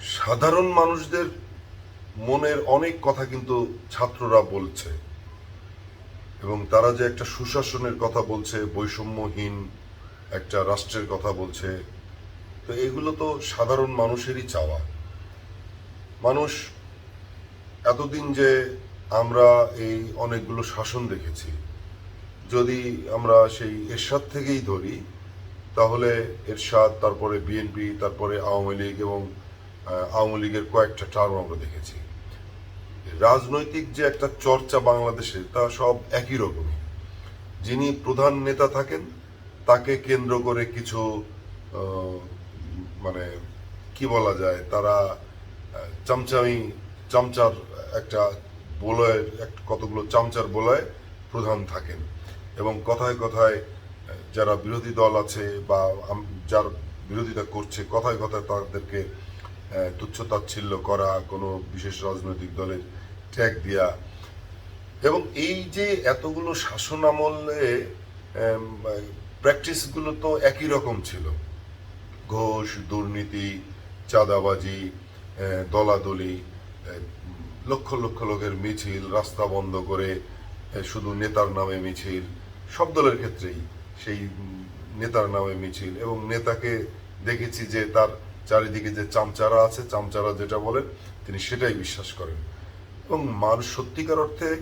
সাধারণ মানুষদের মনের অনেক কথা কিন্তু ছাত্ররা বলছে। এবং তারা যে একটা সুশাসনের কথা বলছে, বৈষম্যহীন একটা রাষ্ট্রের কথা বলছে, তো এগুলো তো সাধারণ মানুষেরই চাওয়া। মানুষ এতদিন যে আমরা এই অনেকগুলো শাসন দেখেছি, যদি আমরা সেই এরশাদ থেকেই ধরি, তাহলে এরশাদ, তারপরে বিএনপি, তারপরে আওয়ামী লীগ এবং আওয়ামী লীগের কয়েকটা টার্ম আমরা দেখেছি। রাজনৈতিক যে একটা চর্চা বাংলাদেশে, তা সব একই রকমই। যিনি প্রধান নেতা থাকেন, তাকে কেন্দ্র করে কিছু মানে কি বলা যায়, তারা চামচামি, চামচার একটা বলয়ের, এক- কতগুলো চামচার বলয় প্রধান থাকেন। এবং কথায় কথায় যারা বিরোধী দল আছে বা যার বিরোধিতা করছে, কথায় কথায় তাদেরকে তুচ্ছ তাচ্ছিল্য করা, কোনো বিশেষ রাজনৈতিক দলের ট্যাগ দেওয়া এবং এই যে এতগুলো শাসন আমলে প্র্যাকটিসগুলো তো একই রকম ছিল। ঘোষ, দুর্নীতি, চাঁদাবাজি দলাদলি লক্ষ লক্ষ লোকের মিছিল, রাস্তা বন্ধ করে শুধু নেতার নামে মিছিল, সব দলের ক্ষেত্রেই সেই নেতার নামে মিছিল। এবং নেতাকে দেখেছি যে তার চারিদিকে যে চামচারা আছে, চামচারা যেটা বলেন, তিনি সেটাই বিশ্বাস করেন। এবং মানুষ সত্যিকার অর্থে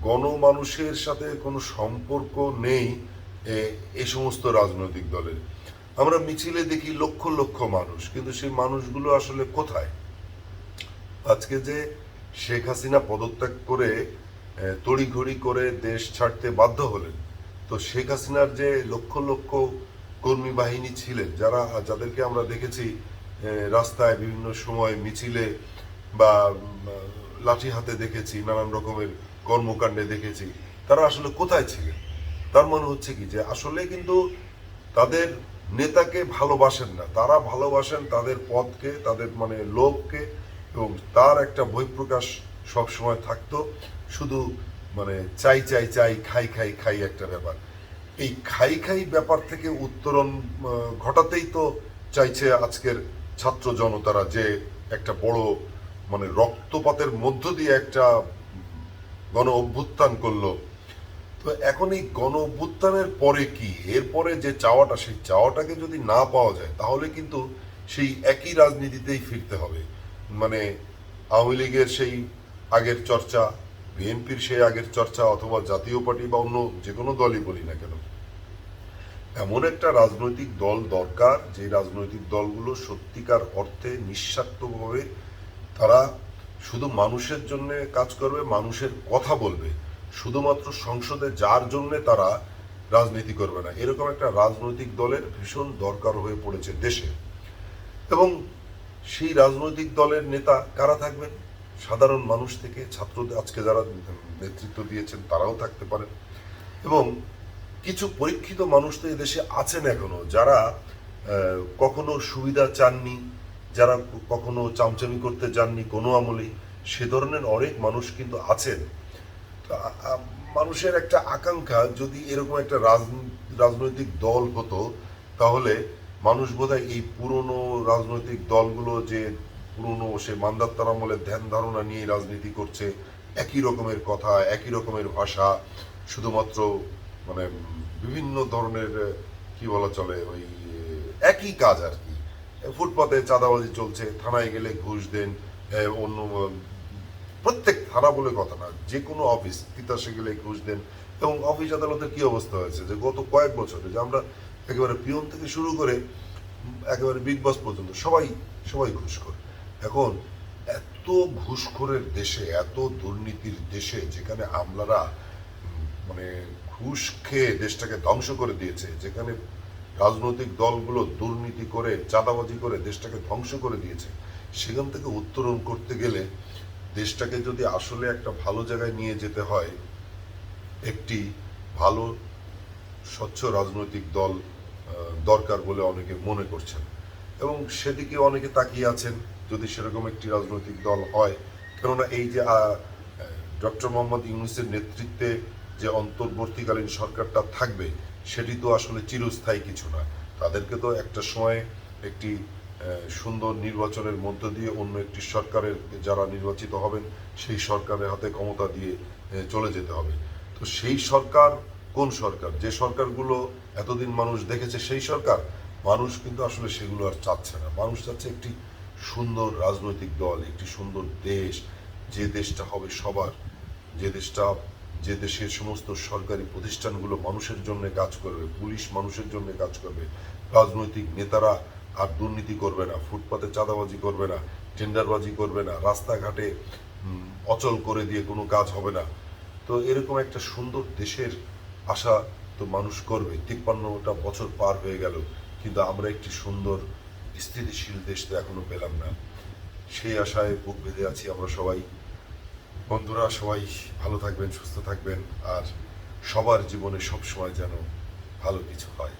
গণমানুষের সাথে কোনো সম্পর্ক নেই এ- সমস্ত রাজনৈতিক দলের। আমরা মিছিলে দেখি লক্ষ লক্ষ মানুষ, কিন্তু সেই মানুষগুলো আসলে কোথায়? আজকে যে শেখ হাসিনা পদত্যাগ করে তড়িঘড়ি করে দেশ ছাড়তে বাধ্য হলেন, তো শেখ হাসিনার যে লক্ষ লক্ষ কর্মী বাহিনী ছিলেন, যারা, যাদেরকে আমরা দেখেছি রাস্তায় বিভিন্ন সময় মিছিলে বা লাঠি হাতে দেখেছি, নানান রকমের কর্মকাণ্ডে দেখেছি, তারা আসলে কোথায় ছিলেন? তার মনে হচ্ছে কি যে, আসলে কিন্তু তাদের নেতাকে ভালোবাসেন না। তারা ভালোবাসেন তাদের পদকে তাদের মানে লোককে, এবং তার একটা বহিঃপ্রকাশ সবসময় থাকতো। শুধু মানে চাই চাই চাই, খাই খাই খাই একটা ব্যাপার। এই খাই খাই ব্যাপার থেকে উত্তরণ ঘটাতেই তো চাইছে আজকের ছাত্র জনতারা যে একটা বড় মানে রক্তপাতের মধ্য দিয়ে একটা গণ অভ্যুত্থান করল। তো এখন এই গণ অভ্যুত্থানের পরে কি? এরপরে যে চাওয়াটা, সেই চাওয়াটাকে যদি না পাওয়া যায়, তাহলে কিন্তু সেই একই রাজনীতিতেই ফিরতে হবে। মানে আওয়ামী লীগের সেই আগের চর্চা, বিএনপির সেই আগের চর্চা, অথবা জাতীয় পার্টি বা অন্য যে কোনো দলই বলি না কেন এমন একটা রাজনৈতিক দল দরকার, যে রাজনৈতিক দলগুলো সত্যিকার অর্থে নিঃস্বার্থভাবে তারা শুধু মানুষের জন্য কাজ করবে, মানুষের কথা বলবে। শুধুমাত্র সংসদে যার জন্য তারা রাজনীতি করবে না। এরকম একটা রাজনৈতিক দলের ভীষণ দরকার হয়ে পড়েছে দেশে। এবং সেই রাজনৈতিক দলের নেতা কারা থাকবেন? সাধারণ মানুষ থেকে ছাত্রদের, আজকে যারা নেতৃত্ব দিয়েছেন তারাও থাকতে পারেন। এবং কিছু পরীক্ষিত মানুষ তো এদেশে আছেন এখনও, যারা কখনো সুবিধা চাননি, যারা কখনো চামচামি করতে যাননি কোনো আমলেই সে ধরনের অনেক মানুষ কিন্তু আছেন। মানুষের একটা আকাঙ্ক্ষা, যদি এরকম একটা রাজ- রাজনৈতিক দল হতো, তাহলে মানুষ বোধহয় এই পুরনো রাজনৈতিক দলগুলো যে পুরনো সে মান্দাত্তার আমলের ধ্যান ধারণা নিয়ে রাজনীতি করছে, একই রকমের কথা, একই রকমের ভাষা, শুধুমাত্র মানে বিভিন্ন ধরনের কি বলা চলে, ওই একই কাজ আর কি। ফুটপাতে চাঁদাবাজি চলছে, থানায় গেলে ঘুষ দেন অন্য প্রত্যেক থানা বলে কথা না যে কোনো অফিস, তিতাসে গেলে ঘুষ দেন। এবং অফিস আদালতের কি অবস্থা হয়েছে যে গত কয়েক বছরে যে আমরা একেবারে পিয়ন থেকে শুরু করে একেবারে বিগ বস পর্যন্ত সবাই সবাই ঘুষখোর। এখন এত ঘুষখোরের দেশে, এত দুর্নীতির দেশে যেখানে আমলারা মানে ঘুষ খেয়ে দেশটাকে ধ্বংস করে দিয়েছে, যেখানে রাজনৈতিক দলগুলো দুর্নীতি করে, চাঁদাবাজি করে দেশটাকে ধ্বংস করে দিয়েছে। সেখান থেকে উত্তরণ করতে গেলে দেশটাকে যদি আসলে একটা ভালো জায়গায় নিয়ে যেতে হয়, একটি ভালো, স্বচ্ছ রাজনৈতিক দল দরকার বলে অনেকে মনে করছেন। এবং সেদিকে অনেকে তাকিয়ে আছেন যদি সেরকম একটি রাজনৈতিক দল হয়। কেননা এই যে ডক্টর মোহাম্মদ ইউনুসের নেতৃত্বে যে অন্তর্বর্তীকালীন সরকারটা থাকবে, সেটি তো আসলে চিরস্থায়ী কিছু না। তাদেরকে তো একটা সময় একটি সুন্দর নির্বাচনের মধ্য দিয়ে অন্য একটি সরকারের যারা নির্বাচিত হবেন, সেই সরকারের হাতে ক্ষমতা দিয়ে চলে যেতে হবে। তো সেই সরকার কোন সরকার? যে সরকারগুলো এতদিন মানুষ দেখেছে সেই সরকার, মানুষ কিন্তু আসলে সেগুলো আর চাচ্ছে না। মানুষ চাচ্ছে একটি সুন্দর রাজনৈতিক দল, একটি সুন্দর দেশ, যে দেশটা হবে সবার, যে দেশটা যে দেশের সমস্ত সরকারি প্রতিষ্ঠানগুলো মানুষের জন্য কাজ করবে, পুলিশ মানুষের জন্য কাজ করবে, রাজনৈতিক নেতারা আর দুর্নীতি করবে না, ফুটপাতে চাঁদাবাজি করবে না, টেন্ডারবাজি করবে না, রাস্তাঘাটে অচল করে দিয়ে কোনো কাজ হবে না। তো এরকম একটা সুন্দর দেশের আশা তো মানুষ করবে। তিপ্পান্নটা বছর পার হয়ে গেল, কিন্তু আমরা একটি সুন্দর, স্থিতিশীল দেশ তো এখনও পেলাম না। সেই আশায় বুক বেঁধে আছি আমরা সবাই। বন্ধুরা সবাই ভালো থাকবেন সুস্থ থাকবেন আর সবার জীবনে সবসময় যেন ভালো কিছু হয়।